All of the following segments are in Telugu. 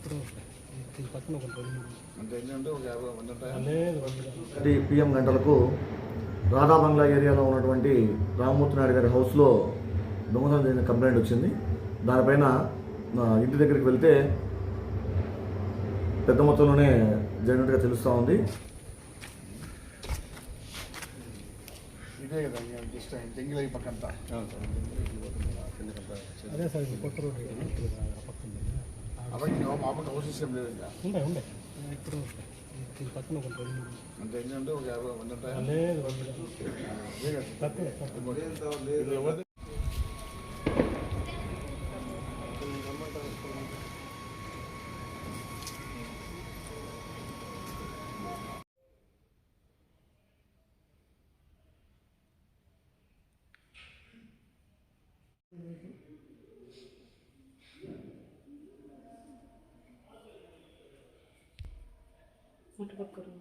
ఇప్పుడు పక్కన ఒక. అంటే పిఎం గంటలకు రాధా బంగ్లా ఏరియాలో ఉన్నటువంటి రామ్మూర్తి నాయుడు గారి హౌస్లో దొంగతనం జరిగిన కంప్లైంట్ వచ్చింది. దానిపైన నా ఇంటి దగ్గరికి వెళ్తే పెద్ద మొత్తంలోనే జరిగినట్టుగా తెలుస్తూ ఉంది. ఇదే కదా జస్ట్ జంగిల్ అయి పక్కంతా. అదే సార్ రోడ్ పక్కన ఉంది. ఆ- అవన్నీ మా పక్క హౌసెస్ ఏం లేదు ఇంకా ఉండే ఉండే ఇప్పుడు ఈ పక్కన ఒక రెండు మూడు. అంటే ఏంటంటే ఒక యాభై ఉంటాయా లేదు ఇదే కదా करून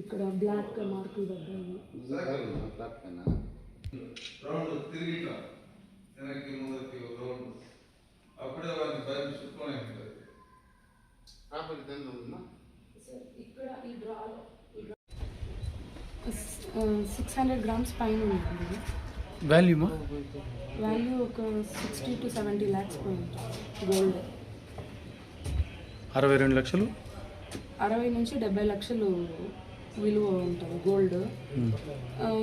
ఇక్కడ బ్లాక్ మార్కులు పడ్డాయి. రౌండ్ వెనక్కి ముందరికి రౌండ్ అప్పుడే చుట్టుకొని ఉంటుంది. ఇక్కడ ఈ డ్రాలో సిక్స్ హండ్రెడ్ గ్రామ్స్ పైన ఉంటుంది. వాల్యూమా వాల్యూ ఒక సిక్స్టీ టు సెవెంటీ ల్యాక్స్ పోయింది గోల్డ్ అరవై రెండు లక్షలు? అరవై నుంచి డెబ్బై లక్షలు విలువ ఉంటుంది గోల్డ్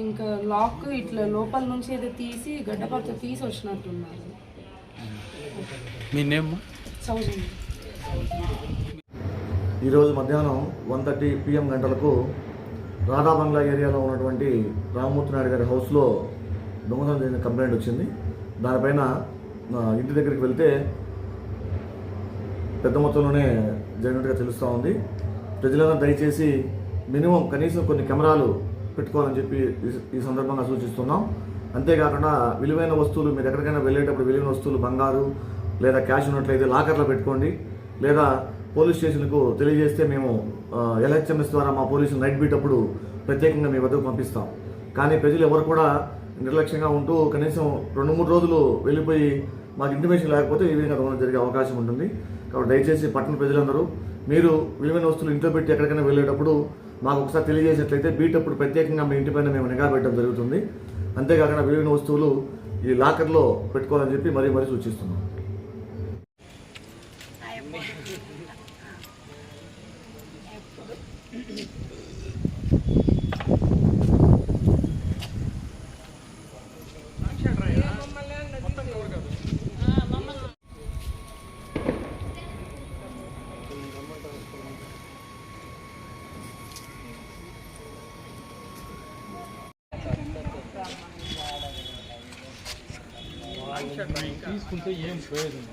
ఇంకా లాక్ ఇట్లా లోపల నుంచి ఏదో తీసి గడ్డపరచ తీసి వచ్చినట్టున్నారు. మీ నేమ్ థౌజండ్ ఈరోజు మధ్యాహ్నం వన్ థర్టీ పిఎం గంటలకు రాధా బంగ్లా ఏరియాలో ఉన్నటువంటి రామ్మూర్తి నాయుడు గారి హౌస్లో దొంగతనం జరిగిన కంప్లైంట్ వచ్చింది. దానిపైన నా ఇంటి దగ్గరికి వెళ్తే పెద్ద మొత్తంలోనే జరిగినట్టుగా తెలుస్తూ ఉంది. ప్రజలందరూ దయచేసి మినిమం కనీసం కొన్ని కెమెరాలు పెట్టుకోవాలని చెప్పి ఈ- సందర్భంగా సూచిస్తున్నాం. అంతేకాకుండా విలువైన వస్తువులు మీరు ఎక్కడికైనా వెళ్ళేటప్పుడు విలువైన వస్తువులు బంగారు లేదా క్యాష్ ఉన్నట్లయితే లాకర్లో పెట్టుకోండి. లేదా పోలీస్ స్టేషన్కు తెలియజేస్తే మేము ఎల్హెచ్ఎంఎస్ ద్వారా మా పోలీసులు నైట్ బీట్ అప్పుడు ప్రత్యేకంగా మీ వద్దకు పంపిస్తాం. కానీ ప్రజలు ఎవరు కూడా నిర్లక్ష్యంగా ఉంటూ కనీసం రెండు మూడు రోజులు వెళ్ళిపోయి మాకు ఇంటిమేషన్ లేకపోతే ఈ విధంగా దొంగతనం జరిగే అవకాశం ఉంటుంది. కాబట్టి దయచేసి పట్టణ ప్రజలందరూ మీరు విలువైన వస్తువులు ఇంట్లో పెట్టి ఎక్కడికైనా వెళ్ళేటప్పుడు మాకు ఒకసారి తెలియజేసినట్లయితే బీటప్పుడు ప్రత్యేకంగా మీ ఇంటిపైన మేము నిఘా పెట్టడం జరుగుతుంది. అంతేకాకుండా విలువైన వస్తువులు ఈ లాకర్లో పెట్టుకోవాలని చెప్పి మరీ మరీ సూచిస్తున్నాం. తీసుకుంటే ఏం ప్రయోజనం